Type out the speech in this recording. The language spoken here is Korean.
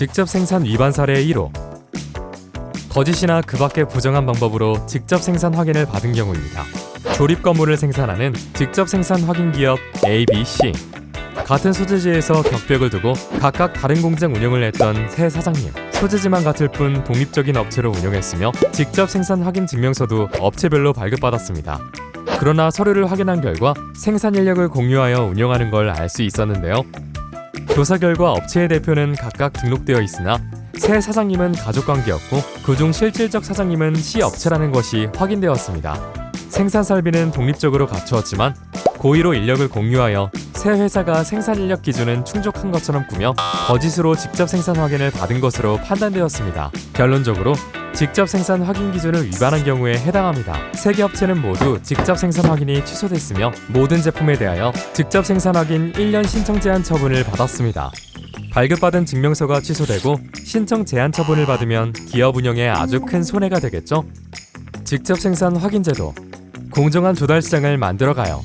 직접 생산 위반 사례 1호 거짓이나 그 밖의 부정한 방법으로 직접 생산 확인을 받은 경우입니다. 조립 건물을 생산하는 직접 생산 확인 기업 A, B, C 같은 소재지에서 격벽을 두고 각각 다른 공장 운영을 했던 새 사장님 소재지만 같을 뿐 독립적인 업체로 운영했으며 직접 생산 확인 증명서도 업체별로 발급받았습니다. 그러나 서류를 확인한 결과 생산 인력을 공유하여 운영하는 걸 알 수 있었는데요. 조사 결과 업체의 대표는 각각 등록되어 있으나 새 사장님은 가족 관계였고 그중 실질적 사장님은 C 업체라는 것이 확인되었습니다. 생산 설비는 독립적으로 갖추었지만 고의로 인력을 공유하여 새 회사가 생산 인력 기준은 충족한 것처럼 꾸며 거짓으로 직접 생산 확인을 받은 것으로 판단되었습니다. 결론적으로 직접 생산 확인 기준을 위반한 경우에 해당합니다. 세 개 업체는 모두 직접 생산 확인이 취소됐으며 모든 제품에 대하여 직접 생산 확인 1년 신청 제한 처분을 받았습니다. 발급받은 증명서가 취소되고 신청 제한 처분을 받으면 기업 운영에 아주 큰 손해가 되겠죠? 직접 생산 확인 제도 공정한 조달 시장을 만들어가요.